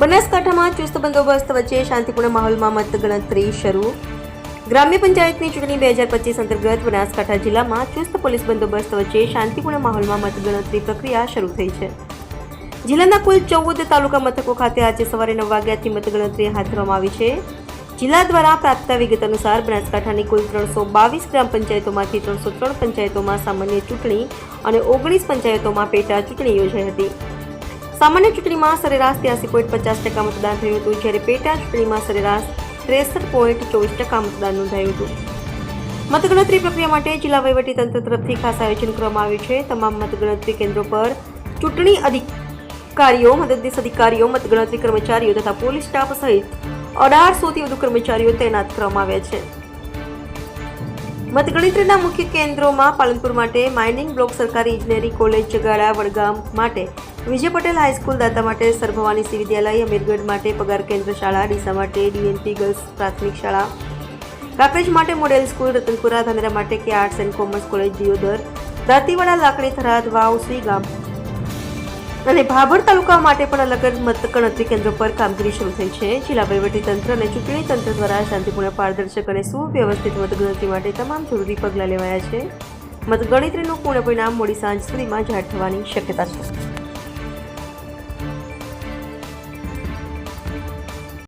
બનાસકાંઠામાં ચુસ્ત બંદોબસ્ત વચ્ચે શાંતિપૂર્ણ માહોલમાં મતગણતરી શરૂ. ગ્રામ્ય પંચાયતની ચૂંટણી બે હજાર પચીસ અંતર્ગત બનાસકાંઠા જિલ્લામાં ચુસ્ત પોલીસ બંદોબસ્ત વચ્ચે શાંતિપૂર્ણ માહોલમાં મતગણતરી પ્રક્રિયા શરૂ થઈ છે. જિલ્લાના કુલ ચૌદ તાલુકા મથકો ખાતે આજે સવારે નવ વાગ્યાથી મતગણતરી હાથ ધરવામાં આવી છે. જિલ્લા દ્વારા પ્રાપ્ત વિગત અનુસાર બનાસકાંઠાની કુલ ત્રણસો બાવીસ ગ્રામ પંચાયતોમાંથી ત્રણસો ત્રણ પંચાયતોમાં સામાન્ય ચૂંટણી અને ઓગણીસ પંચાયતોમાં પેટા ચૂંટણી યોજાઈ હતી. સામાન્ય ચૂંટણીમાં સરેરાશ ત્યાસી પોઈન્ટ પચાસ ટકા મતદાન થયું હતું, જ્યારે પેટા ચૂંટણીમાં સરેરાશ ત્રેસઠ પોઈન્ટ ચોવીસ ટકા મતદાન નોંધાયું હતું. મતગણતરી પ્રક્રિયા માટે જિલ્લા વહીવટીતંત્ર તરફથી ખાસ આયોજન કરવામાં આવ્યું છે. તમામ મતગણતરી કેન્દ્રો પર ચૂંટણી અધિકારીઓ, મદદનીશ અધિકારીઓ, મતગણતરી કર્મચારીઓ તથા પોલીસ સ્ટાફ સહિત અઢારસોથી વધુ કર્મચારીઓ તૈનાત કરવામાં આવ્યા છે. મતગણતરીના મુખ્ય કેન્દ્રોમાં પાલનપુર માટે માઇનિંગ બ્લોક સરકારી ઇજનેરી કોલેજ જગાડા વડગામ માટે વિજય પટેલ હાઈસ્કૂલ દાતા માટે સરભવાની સી વિદ્યાલય, અમીરગઢ માટે પગાર કેન્દ્ર શાળા, ડીસા માટે ડીએનપી ગર્લ્સ પ્રાથમિક શાળા કાંકરેજ માટે મોડેલ સ્કૂલ, રતનપુરા, ધાનેરા માટે કે arts and commerce college Deodar Dantiwada લાકડી થરાદ વાવ ગામ અને ભાભર તાલુકા માટે પણ અલગ જ મતગણતરી કેન્દ્રો પર કામગીરી શરૂ થઈ છે. જિલ્લા વહીવટીતંત્ર અને ચૂંટણી તંત્ર દ્વારા શાંતિપૂર્ણ પારદર્શક અને સુવ્યવસ્થિત મતગણતરી માટે તમામ જરૂરી પગલાં લેવાયા છે. મતગણતરીનું પૂર્ણ પરિણામ મોડી સાંજ સુધીમાં જાહેર થવાની શક્યતા છે.